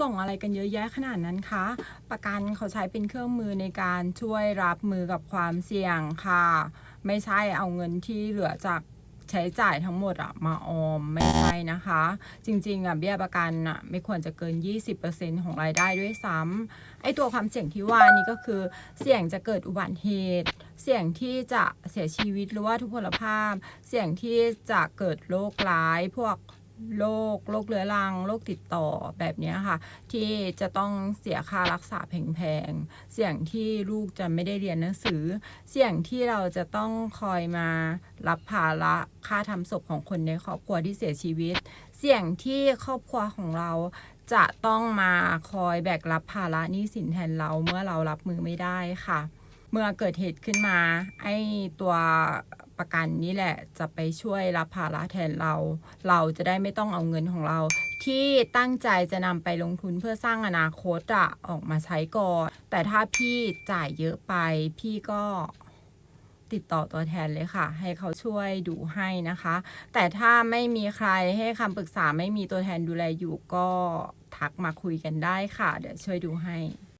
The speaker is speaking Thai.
ส่งอะไรกันเยอะแยะขนาดนั้นคะประกันเขาใช้เป็นเครื่องมือในการช่วยรับมือกับความเสี่ยงค่ะ ไม่ใช่เอาเงินที่เหลือจากใช้จ่ายทั้งหมดอะมาออมไม่ใช่นะคะ จริงๆอะเบี้ยประกันอะไม่ควรจะเกิน 20%ของรายได้ด้วยซ้ำไอตัวความเสี่ยงที่ว่านี้ก็คือ เสี่ยงจะเกิดอุบัติเหตุ เสี่ยงที่จะเสียชีวิตหรือว่าทุพพลภาพ เสี่ยงที่จะเกิดโรคร้ายพวก โรคโรคเรื้อรังโรคติดต่อแบบนี้ค่ะ ที่จะต้องเสียค่ารักษาแพงๆเสี่ยงที่ลูกจะไม่ได้เรียนหนังสือ เสี่ยงที่เราจะต้องคอยมารับภาระค่าทำศพของคนในครอบครัวที่เสียชีวิต เสี่ยงที่ครอบครัวของเราจะต้องมาคอยแบกรับภาระหนี้สินแทนเราเมื่อเรารับมือไม่ได้ค่ะ เมื่อเกิดเหตุขึ้นมาไอ้ตัว ประกันนี้แหละจะไปช่วยรับภาระแทนเรา เราจะได้ไม่ต้องเอาเงินของเรา ที่ตั้งใจจะนำไปลงทุนเพื่อสร้างอนาคตอะออกมาใช้ก่อน แต่ถ้าพี่จ่ายเยอะไป พี่ก็ติดต่อตัวแทนเลยค่ะ ให้เขาช่วยดูให้นะคะ แต่ถ้าไม่มีใครให้คำปรึกษาไม่มีตัวแทนดูแลอยู่ก็ทักมาคุยกันได้ค่ะ เดี๋ยวช่วยดูให้